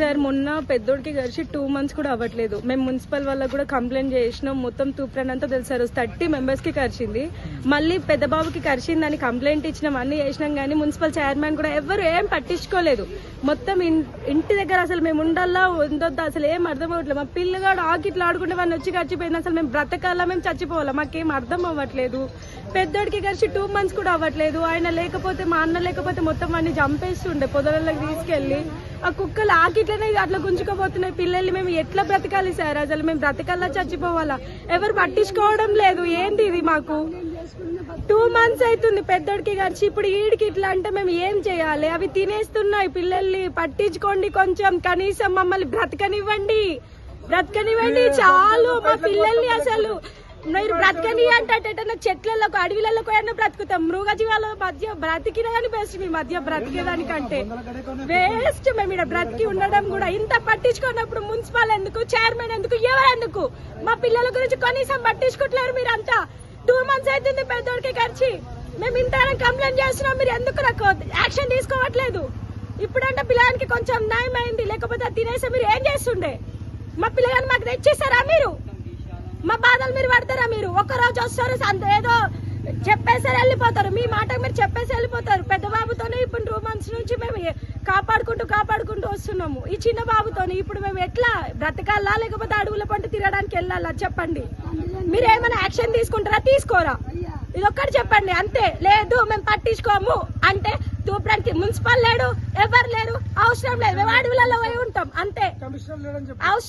Sir మొన్న పెద్దోడికి కలిసి టూ మంత్స్ కూడా అవ్వట్లేదు. మేము మున్సిపల్ వాళ్ళకి కూడా కంప్లైంట్ చేసినాం. మొత్తం తూప్రాన్ అంతా తెలిసారు థర్టీ మెంబర్స్కి కరిచింది. మళ్ళీ పెద్ద బాబుకి కరిచిందని కంప్లైంట్ ఇచ్చినాం. అన్ని చేసినాం కానీ మున్సిపల్ చైర్మన్ కూడా ఎవరు ఏం పట్టించుకోలేదు. మొత్తం ఇంటి దగ్గర అసలు మేము ఉండాలా ఉండొద్దా? అసలు ఏం అర్థం అవ్వట్లేదు. మా పిల్లగాడు ఆకిట్లు ఆడుకుంటే వాళ్ళని వచ్చి చచ్చిపోయింది అసలు మేము బ్రతకాలా? మేము చచ్చిపోవాలా? మాకేం అర్థం అవ్వట్లేదు. పెద్దోడికి కలిసి టూ మంత్స్ కూడా అవ్వట్లేదు. ఆయన లేకపోతే మా అన్న లేకపోతే మొత్తం వాడిని చంపేస్తుండే. పొదలలోకి తీసుకెళ్ళి ఆ కుక్కలు ఆకిట్లనే అట్లా గుంజుకోబోతున్నాయి పిల్లల్ని మేము ఎట్లా బ్రతకాలి సార్? అసలు మేము బ్రతకాలా చచ్చిపోవాలా? ఎవరు పట్టించుకోవడం లేదు. ఏంది ఇది మాకు? టూ మంత్స్ అవుతుంది పెద్దోడికి కలిసి ఇప్పుడు ఈడికి ఇట్లా అంటే మేము ఏం చేయాలి? అవి తినేస్తున్నాయి పిల్లల్ని. పట్టించుకోండి కొంచెం. కనీసం మమ్మల్ని బ్రతకనివ్వండి. బ్రతకనివ్వండి. చాలు మా పిల్లల్ని అసలు బ్రతకని అంటే చెట్లలో అడవిలలో పోయినా బ్రతుకుతాం? మృగజీవాల మధ్య బ్రతికిన కానీ బెస్ట్ మీ మధ్య బ్రతికేదానికంటే. వేస్ట్ మేము ఇక్కడ బ్రతికి ఉండడం కూడా ఇంత పట్టించుకున్నప్పుడు మున్సిపల్ ఎందుకు చైర్మన్ ఎందుకు ఎవరెందుకు మా పిల్లల గురించి కనీసం పట్టించుకుంటున్నారు మీరంతా. టూ మంత్స్ అవుతుంది పెద్దోడికి ఖర్చు. మేము ఇంత కంప్లైంట్ చేస్తున్నాం మీరు ఎందుకు యాక్షన్ తీసుకోవట్లేదు? ఇప్పుడంటే పిల్లగానికి కొంచెం న్యాయం అయింది లేకపోతే తినేసి మీరు ఏం చేస్తుండే? మా పిల్లగాని మాకు తెచ్చేసారా మీరు? మా బాధలు మీరు పడతారా మీరు? ఒక్క రోజు వస్తారు అంత ఏదో చెప్పేసారు వెళ్ళిపోతారు. మీ మాట మీరు చెప్పేసి వెళ్ళిపోతారు. పెద్ద బాబుతోనే ఇప్పుడు టూ మంత్స్ నుంచి మేము కాపాడుకుంటూ కాపాడుకుంటూ వస్తున్నాము. ఈ చిన్న బాబుతోని ఇప్పుడు మేము ఎట్లా బ్రతకాలా లేకపోతే అడవుల పంట తిరగడానికి వెళ్ళాలా? చెప్పండి. మీరు ఏమైనా యాక్షన్ తీసుకుంటారా? తీసుకోరా. ఇది ఒక్కటి చెప్పండి అంతే. లేదు మేము పట్టించుకోము. అంటే తూపడానికి మున్సిపల్ లేడు ఎవరు లేరు అవసరం లేదు. మేము అడవులలో పోయి ఉంటాం అంతే. అవసరం